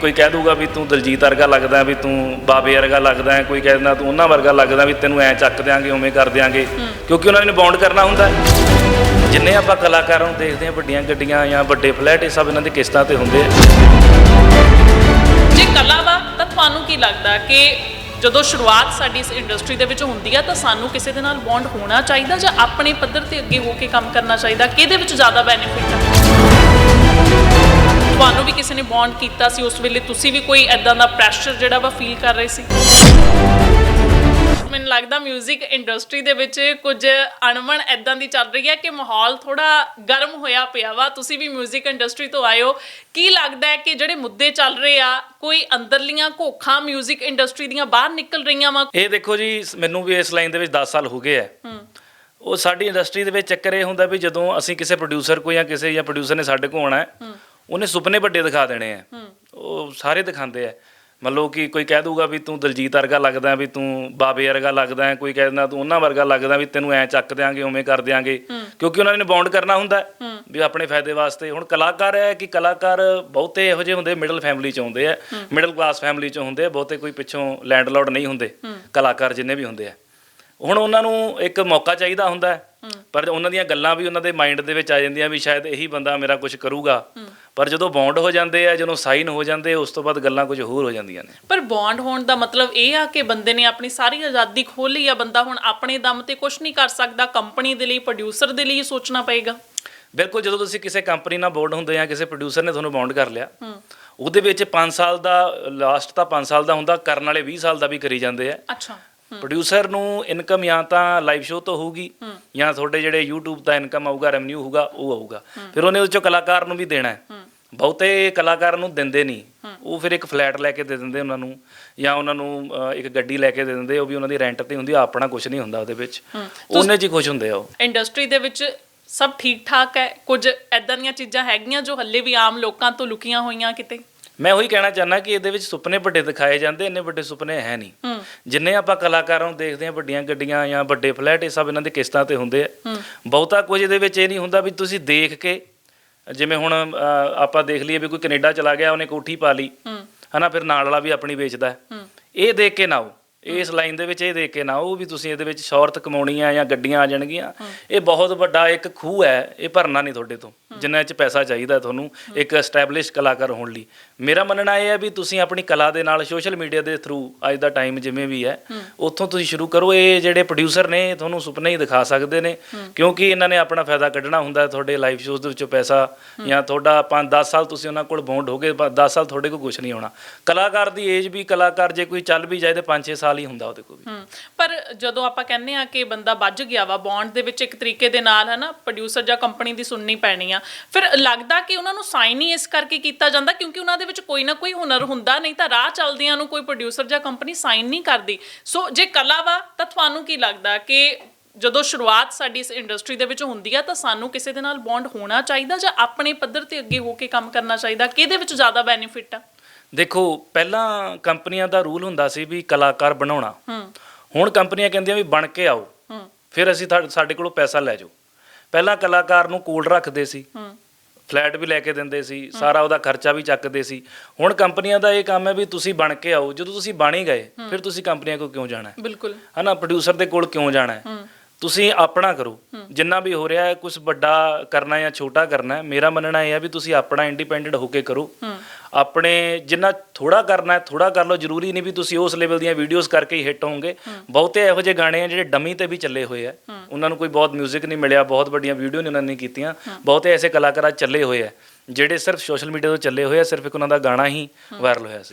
ਕੋਈ ਕਹਿ ਦੂਗਾ ਵੀ ਤੂੰ ਦਲਜੀਤ ਵਰਗਾ ਲੱਗਦਾ ਵੀ ਤੂੰ ਬਾਬੇ ਵਰਗਾ ਲੱਗਦਾ ਕੋਈ ਕਹਿ ਦਿੰਦਾ ਤੂੰ ਉਹਨਾਂ ਵਰਗਾ ਲੱਗਦਾ ਵੀ ਤੈਨੂੰ ਐ ਚੱਕ ਦਿਆਂਗੇ ਉਵੇਂ ਕਰ ਦਿਆਂਗੇ। ਕਿਉਂਕਿ ਉਹਨਾਂ ਨੇ ਬੌਂਡ ਕਰਨਾ ਹੁੰਦਾ। ਜਿੰਨੇ ਆਪਾਂ ਕਲਾਕਾਰਾਂ ਨੂੰ ਦੇਖਦੇ ਹਾਂ ਵੱਡੀਆਂ ਗੱਡੀਆਂ ਜਾਂ ਵੱਡੇ ਫਲੈਟ ਇਹ ਸਭ ਇਹਨਾਂ ਦੇ ਕਿਸ਼ਤਾਂ ਤੇ ਹੁੰਦੇ ਆ। ਜੇ ਕਲਾ ਵਾ ਤਾਂ ਤੁਹਾਨੂੰ ਕੀ ਲੱਗਦਾ ਕਿ ਜਦੋਂ ਸ਼ੁਰੂਆਤ ਸਾਡੀ ਇਸ ਇੰਡਸਟਰੀ ਦੇ ਵਿੱਚ ਹੁੰਦੀ ਆ ਤਾਂ ਸਾਨੂੰ ਕਿਸੇ ਦੇ ਨਾਲ ਬੌਂਡ ਹੋਣਾ ਚਾਹੀਦਾ ਜਾਂ ਆਪਣੇ ਪੱਧਰ ਤੇ ਅੱਗੇ ਹੋ ਕੇ ਕੰਮ ਕਰਨਾ ਚਾਹੀਦਾ? ਕਿਹਦੇ ਵਿੱਚ ਜ਼ਿਆਦਾ ਬੈਨੀਫਿਟ ਆ? ਤੁਹਾਨੂੰ ਵੀ ਕਿਸੇ ਨੇ ਬੌਂਡ ਕੀਤਾ ਸੀ ਉਸ ਵੇਲੇ ਤੁਸੀਂ ਵੀ ਕੋਈ ਐਦਾਂ ਦਾ ਪ੍ਰੈਸ਼ਰ ਜਿਹੜਾ ਵਾ ਫੀਲ ਕਰ ਰਹੇ ਸੀ ਮੈਨੂੰ ਲੱਗਦਾ 뮤직 ਇੰਡਸਟਰੀ ਦੇ ਵਿੱਚ ਕੁਝ ਅਣਮਣ ਐਦਾਂ ਦੀ ਚੱਲ ਰਹੀ ਹੈ ਕਿ ਮਾਹੌਲ ਥੋੜਾ ਗਰਮ ਹੋਇਆ ਪਿਆ ਵਾ ਤੁਸੀਂ ਵੀ 뮤직 ਇੰਡਸਟਰੀ ਤੋਂ ਆਏ ਹੋ ਕੀ ਲੱਗਦਾ ਹੈ ਕਿ ਜਿਹੜੇ ਮੁੱਦੇ ਚੱਲ ਰਹੇ ਆ ਕੋਈ ਅੰਦਰਲੀਆਂ ਘੋਖਾਂ 뮤직 ਇੰਡਸਟਰੀ ਦੀਆਂ ਬਾਹਰ ਨਿਕਲ ਰਹੀਆਂ ਵਾ ਇਹ ਦੇਖੋ ਜੀ ਮੈਨੂੰ ਵੀ ਇਸ ਲਾਈਨ ਦੇ ਵਿੱਚ 10 ਸਾਲ ਹੋ ਗਏ ਆ ਉਹ ਸਾਡੀ ਇੰਡਸਟਰੀ ਦੇ ਵਿੱਚ ਚੱਕਰ ਇਹ ਹੁੰਦਾ ਵੀ ਜਦੋਂ ਅਸੀਂ ਕਿਸੇ ਪ੍ਰੋਡਿਊਸਰ ਕੋਈ ਜਾਂ ਕਿਸੇ ਜਾਂ ਪ੍ਰੋਡਿਊਸਰ ਨੇ ਸਾਡੇ ਕੋਲ ਆਉਣਾ ਹੈ ਉਹਨੇ ਸੁਪਨੇ ਵੱਡੇ ਦਿਖਾ ਦੇਣੇ ਆ। ਉਹ ਸਾਰੇ ਦਿਖਾਉਂਦੇ ਆ। ਮੰਨ ਲਓ ਕਿ ਕੋਈ ਕਹਿ ਦੂਗਾ ਵੀ ਤੂੰ ਦਲਜੀਤ ਵਰਗਾ ਲੱਗਦਾ ਵੀ ਤੂੰ ਬਾਬੇ ਵਰਗਾ ਲੱਗਦਾ ਕੋਈ ਕਹਿ ਦਿੰਦਾ ਤੂੰ ਉਹਨਾਂ ਵਰਗਾ ਲੱਗਦਾ ਵੀ ਤੈਨੂੰ ਐ ਚੱਕ ਦਿਆਂਗੇ ਉਵੇਂ ਕਰ ਦਿਆਂਗੇ। ਕਿਉਂਕਿ ਉਹਨਾਂ ਨੇ ਬੌਂਡ ਕਰਨਾ ਹੁੰਦਾ। ਵੀ ਆਪਣੇ ਫਾਇਦੇ ਵਾਸਤੇ। ਹੁਣ ਕਲਾਕਾਰ ਹੈ ਕਿ ਕਲਾਕਾਰ ਬਹੁਤੇ ਇਹੋ ਜਿਹੇ ਹੁੰਦੇ ਮਿਡਲ ਫੈਮਿਲੀ ਚ ਆਉਂਦੇ ਆ। ਮਿਡਲ ਕਲਾਸ ਫੈਮਿਲੀ ਚ ਹੁੰਦੇ ਆ। ਬਹੁਤੇ ਕੋਈ ਪਿੱਛੋਂ ਲੈਂਡਲੋਰਡ ਨਹੀਂ ਹੁੰਦੇ। ਕਲਾਕਾਰ ਜਿੰਨੇ ਵੀ ਹੁੰਦੇ ਆ। ਹੁਣ ਉਹਨਾਂ ਨੂੰ ਇੱਕ ਮੌਕਾ ਚਾਹੀਦਾ ਹੁੰਦਾ। ਪਰ ਉਹਨਾਂ ਦੀਆਂ ਗੱਲਾਂ ਵੀ ਉਹਨਾਂ ਦੇ ਮਾਈਂਡ ਦੇ ਵਿੱਚ ਆ ਜਾਂਦੀਆਂ ਵੀ ਸ਼ਾਇਦ ਇਹੀ ਬੰਦਾ ਮੇਰਾ ਕੁਝ ਕਰੂਗਾ। ਪਰ ਜਦੋਂ ਬੌਂਡ ਹੋ ਜਾਂਦੇ ਆ ਜਦੋਂ ਸਾਈਨ ਹੋ ਜਾਂਦੇ ਉਸ ਤੋਂ ਬਾਅਦ ਗੱਲਾਂ ਕੁਝ ਹੋਰ ਹੋ ਜਾਂਦੀਆਂ ਨੇ। ਪਰ ਬੌਂਡ ਹੋਣ ਦਾ ਮਤਲਬ ਇਹ ਆ ਕਿ ਬੰਦੇ ਨੇ ਆਪਣੀ ਸਾਰੀ ਆਜ਼ਾਦੀ ਖੋਹ ਲਈ ਆ ਬੰਦਾ ਹੁਣ ਆਪਣੇ ਦਮ ਤੇ ਕੁਝ ਨਹੀਂ ਕਰ ਸਕਦਾ ਕੰਪਨੀ ਦੇ ਲਈ ਪ੍ਰੋਡਿਊਸਰ ਦੇ ਲਈ ਸੋਚਣਾ ਪਏਗਾ। ਬਿਲਕੁਲ ਜਦੋਂ ਤੁਸੀਂ ਕਿਸੇ ਕੰਪਨੀ ਨਾਲ ਬੌਂਡ ਹੁੰਦੇ ਆ ਕਿਸੇ ਪ੍ਰੋਡਿਊਸਰ ਨੇ ਤੁਹਾਨੂੰ ਬੌਂਡ ਕਰ ਲਿਆ ਉਹਦੇ ਵਿੱਚ 5 ਸਾਲ ਦਾ ਲਾਸਟ ਤਾਂ 5 ਸਾਲ ਦਾ ਹੁੰਦਾ ਕਰਨ ਵਾਲੇ 20 ਸਾਲ ਦਾ ਵੀ ਕਰੀ ਜਾਂਦੇ ਆ। ਅੱਛਾ। ਪ੍ਰੋਡਿਊਸਰ ਨੂੰ ਇਨਕਮ ਜਾਂ ਤਾਂ ਲਾਈਵ ਸ਼ੋਅ ਤੋਂ ਹੋਊਗੀ ਜਾਂ ਤੁਹਾਡੇ ਜਿਹੜੇ YouTube ਦਾ ਇਨਕਮ ਆਊਗਾ ਰੈਵਨਿਊ ਹੋਊਗਾ ਉਹ ਆਊਗਾ। ਫਿਰ ਉਹਨੇ ਉਸ ਚੋਂ ਕਲਾਕਾਰ ਨੂੰ ਵੀ ਦੇਣਾ ਹੈ। ਬਹੁਤੇ ਕਲਾਕਾਰ ਨੂੰ ਦਿੰਦੇ ਨਹੀਂ। ਉਹ ਫਿਰ ਇੱਕ ਫਲੈਟ ਲੈ ਕੇ ਦੇ ਦਿੰਦੇ ਉਹਨਾਂ ਨੂੰ ਜਾਂ ਉਹਨਾਂ ਨੂੰ ਇੱਕ ਗੱਡੀ ਲੈ ਕੇ ਦੇ ਦਿੰਦੇ ਉਹ ਵੀ ਉਹਨਾਂ ਦੀ ਰੈਂਟ ਤੇ ਹੁੰਦੀ ਆਪਣਾ ਕੁਝ ਨਹੀਂ ਹੁੰਦਾ ਉਹਦੇ ਵਿੱਚ। ਉਹਨੇ ਹੀ ਖੁਸ਼ ਹੁੰਦੇ ਆ ਉਹ। ਇੰਡਸਟਰੀ ਦੇ ਵਿੱਚ ਸਭ ਠੀਕ ਠਾਕ ਹੈ? ਕੁਝ ਐਦਾਂ ਦੀਆਂ ਚੀਜ਼ਾਂ ਹੈਗੀਆਂ ਜੋ ਹੱਲੇ ਵੀ ਆਮ ਲੋਕਾਂ ਤੋਂ ਲੁਕੀਆਂ ਹੋਈਆਂ ਕਿਤੇ? ਮੈਂ ਉਹੀ ਕਹਿਣਾ ਚਾਹੁੰਦਾ ਕਿ ਇਹਦੇ ਵਿੱਚ ਸੁਪਨੇ ਵੱਡੇ ਦਿਖਾਏ ਜਾਂਦੇ ਇੰਨੇ ਵੱਡੇ ਸੁਪਨੇ ਹੈ ਨਹੀਂ। ਜਿੰਨੇ ਆਪਾਂ ਕਲਾਕਾਰਾਂ ਨੂੰ ਦੇਖਦੇ ਹਾਂ ਵੱਡੀਆਂ ਗੱਡੀਆਂ ਜਾਂ ਵੱਡੇ ਫਲੈਟ ਇਹ ਸਭ ਇਹਨਾਂ ਦੇ ਕਿਸ਼ਤਾਂ ਤੇ ਹੁੰਦੇ ਆ। ਬਹੁਤਾ ਕੁਝ ਇਹਦੇ ਵਿੱਚ ਇਹ ਨਹੀਂ ਹੁੰਦਾ ਵੀ ਤੁਸੀਂ ਦੇਖ ਕੇ ਜਿਵੇਂ ਹੁਣ ਆਪਾਂ ਦੇਖ ਲਈਏ ਵੀ ਕੋਈ ਕੈਨੇਡਾ ਚਲਾ ਗਿਆ ਉਹਨੇ ਕੋਠੀ ਪਾ ਲਈ। ਹਨਾ ਫਿਰ ਨਾਲ ਵਾਲਾ ਵੀ ਆਪਣੀ ਵੇਚਦਾ। ਇਹ ਦੇਖ ਕੇ ਨਾ ਇਸ ਲਾਈਨ ਦੇ ਵਿੱਚ ਇਹ ਦੇਖ ਕੇ ਨਾ ਆਓ ਵੀ ਤੁਸੀਂ ਇਹਦੇ ਵਿੱਚ ਸ਼ੌਹਰਤ ਕਮਾਉਣੀ ਆ ਜਾਂ ਗੱਡੀਆਂ ਆ ਜਾਣਗੀਆਂ। ਇਹ ਬਹੁਤ ਵੱਡਾ ਇੱਕ ਖੂਹ ਹੈ ਇਹ ਭਰਨਾ ਨਹੀਂ ਤੁਹਾਡੇ ਤੋਂ। ਜਿੰਨਾ ਚ ਪੈਸਾ ਚਾਹੀਦਾ ਤੁਹਾਨੂੰ ਇੱਕ ਐਸਟੈਬਲਿਸ਼ ਕਲਾਕਾਰ ਹੋਣ ਲਈ। ਮੇਰਾ ਮੰਨਣਾ ਇਹ ਹੈ ਵੀ ਤੁਸੀਂ ਆਪਣੀ ਕਲਾ ਦੇ ਨਾਲ ਸੋਸ਼ਲ ਮੀਡੀਆ ਦੇ ਥਰੂ ਅੱਜ ਦਾ ਟਾਈਮ ਜਿਵੇਂ ਵੀ ਹੈ ਉੱਥੋਂ ਤੁਸੀਂ ਸ਼ੁਰੂ ਕਰੋ ਇਹ ਜਿਹੜੇ ਪ੍ਰੋਡਿਊਸਰ ਨੇ ਤੁਹਾਨੂੰ ਸੁਪਨੇ ਹੀ ਦਿਖਾ ਸਕਦੇ ਨੇ। ਕਿਉਂਕਿ ਇਹਨਾਂ ਨੇ ਆਪਣਾ ਫਾਇਦਾ ਕੱਢਣਾ ਹੁੰਦਾ ਤੁਹਾਡੇ ਲਾਈਵ ਸ਼ੋਜ਼ ਦੇ ਵਿੱਚੋਂ ਪੈਸਾ ਜਾਂ ਤੁਹਾਡਾ 5-10 ਸਾਲ ਤੁਸੀਂ ਉਹਨਾਂ ਕੋਲ ਬੌਂਡ ਹੋ ਗਏ 10 ਸਾਲ ਤੁਹਾਡੇ ਕੋਲ ਕੁਝ ਨਹੀਂ ਹੋਣਾ। ਕਲਾਕਾਰ ਦੀ ਏਜ ਵੀ ਕਲਾਕਾਰ ਜੇ ਕੋਈ ਚੱਲ ਵੀ ਜਾਏ ਤੇ 5-6 ਸਾਲ ਹੀ ਹੁੰਦਾ ਉਹਦੇ ਕੋਲ ਵੀ। ਪਰ ਜਦੋਂ ਆਪਾਂ ਕਹਿੰਦੇ ਆ ਕਿ ਬੰਦਾ ਵੱਜ ਗਿਆ ਵਾ ਬੌਂਡ ਦੇ ਵਿੱਚ ਇੱਕ ਤਰੀਕੇ ਦੇ ਨਾਲ ਹੈ ਨਾ ਪ੍ਰੋਡਿਊਸਰ ਜਾਂ ਕੰਪਨੀ ਦੀ ਸੁਣਨੀ ਪੈਣੀ ਆ ਫਿਰ ਲੱਗਦਾ ਕਿ ਉਹਨਾਂ ਨੂੰ ਸਾਈਨ ਹੀ ਇਸ ਕਰਕੇ ਕੀਤਾ ਜਾਂਦਾ ਕਿਉਂਕਿ ਉਹਨਾਂ ਦੇ ਵਿੱਚ ਕੋਈ ਨਾ ਕੋਈ ਹੁਨਰ ਹੁੰਦਾ ਨਹੀਂ ਤਾਂ ਰਾਹ ਚੱਲਦਿਆਂ ਨੂੰ ਕੋਈ ਪ੍ਰੋਡਿਊਸਰ ਜਾਂ ਕੰਪਨੀ ਸਾਈਨ ਨਹੀਂ ਕਰਦੀ। ਸੋ ਜੇ ਕਲਾ ਵਾ ਤਾਂ ਤੁਹਾਨੂੰ ਕੀ ਲੱਗਦਾ ਕਿ ਜਦੋਂ ਸ਼ੁਰੂਆਤ ਸਾਡੀ ਇਸ ਇੰਡਸਟਰੀ ਦੇ ਵਿੱਚ ਹੁੰਦੀ ਆ ਤਾਂ ਸਾਨੂੰ ਕਿਸੇ ਦੇ ਨਾਲ ਬੌਂਡ ਹੋਣਾ ਚਾਹੀਦਾ ਜਾਂ ਆਪਣੇ ਪੱਧਰ ਤੇ ਅੱਗੇ ਹੋ ਕੇ ਕੰਮ ਕਰਨਾ ਚਾਹੀਦਾ? ਕਿਹਦੇ ਵਿੱਚ ਜ਼ਿਆਦਾ ਬੈਨੀਫਿਟ ਆ? ਦੇਖੋ ਪਹਿਲਾਂ ਕੰਪਨੀਆਂ ਦਾ ਰੂਲ ਹੁੰਦਾ ਸੀ ਵੀ ਕਲਾਕਾਰ ਬਣਾਉਣਾ। ਹੂੰ। ਹੁਣ ਕੰਪਨੀਆਂ ਕਹਿੰਦੀਆਂ ਵੀ ਬਣ ਕੇ ਆਓ। ਹੂੰ। ਫਿਰ ਅਸੀਂ ਤੁਹਾਡੇ- ਸਾਡੇ ਕੋਲੋਂ ਪੈਸਾ ਲੈ ਜਾਓ। ਪਹਿਲਾਂ ਕਲਾਕਾਰ ਨੂੰ ਕੋਲ ਰੱਖਦੇ ਸੀ। ਫਲੈਟ ਵੀ ਲੈ ਕੇ ਦਿੰਦੇ ਸੀ ਸਾਰਾ ਉਹਦਾ ਖਰਚਾ ਵੀ ਚੱਕਦੇ ਸੀ। ਹੁਣ ਕੰਪਨੀਆਂ ਦਾ ਇਹ ਕੰਮ ਹੈ ਵੀ ਤੁਸੀਂ ਬਣ ਕੇ ਆਓ ਜਦੋਂ ਤੁਸੀਂ ਬਣ ਹੀ ਗਏ ਫਿਰ ਤੁਸੀਂ ਕੰਪਨੀਆਂ ਕੋਲ ਕਿਉਂ ਜਾਣਾ ਹੈ? ਬਿਲਕੁਲ। ਹਨਾ ਪ੍ਰੋਡਿਊਸਰ ਦੇ ਕੋਲ ਕਿਉਂ ਜਾਣਾ ਹੈ? ਤੁਸੀਂ ਆਪਣਾ ਕਰੋ। ਜਿੰਨਾ ਵੀ ਹੋ ਰਿਹਾ ਹੈ ਕੁਝ ਵੱਡਾ ਕਰਨਾ ਜਾਂ ਛੋਟਾ ਕਰਨਾ ਹੈ ਮੇਰਾ ਮੰਨਣਾ ਇਹ ਹੈ ਵੀ ਤੁਸੀਂ ਆਪਣਾ ਇੰਡੀਪੈਂਡੈਂਟ ਹੋ ਕੇ ਕਰੋ। ਆਪਣੇ ਜਿੰਨਾ ਥੋੜਾ ਕਰਨਾ ਹੈ ਥੋੜਾ ਕਰ ਲਓ। ਜ਼ਰੂਰੀ ਨਹੀਂ ਵੀ ਤੁਸੀਂ ਉਸ ਲੈਵਲ ਦੀਆਂ ਵੀਡੀਓਜ਼ ਕਰਕੇ ਹੀ ਹਿੱਟ ਹੋਵੋਗੇ। ਬਹੁਤੇ ਇਹੋ ਜਿਹੇ ਗਾਣੇ ਆ ਜਿਹੜੇ ਡਮੀ ਤੇ ਵੀ ਚੱਲੇ ਹੋਏ ਆ। ਉਹਨਾਂ ਨੂੰ ਕੋਈ ਬਹੁਤ 뮤직 ਨਹੀਂ ਮਿਲਿਆ ਬਹੁਤ ਵੱਡੀਆਂ ਵੀਡੀਓ ਨਹੀਂ ਉਹਨਾਂ ਨੇ ਕੀਤੀਆਂ। ਬਹੁਤੇ ਐਸੇ ਕਲਾਕਾਰ ਚੱਲੇ ਹੋਏ ਆ ਜਿਹੜੇ ਸਿਰਫ ਸੋਸ਼ਲ ਮੀਡੀਆ ਤੋਂ ਚੱਲੇ ਹੋਏ ਆ ਸਿਰਫ ਇੱਕ ਉਹਨਾਂ ਦਾ ਗਾਣਾ ਹੀ ਵਾਇਰਲ ਹੋਇਆ ਸੀ।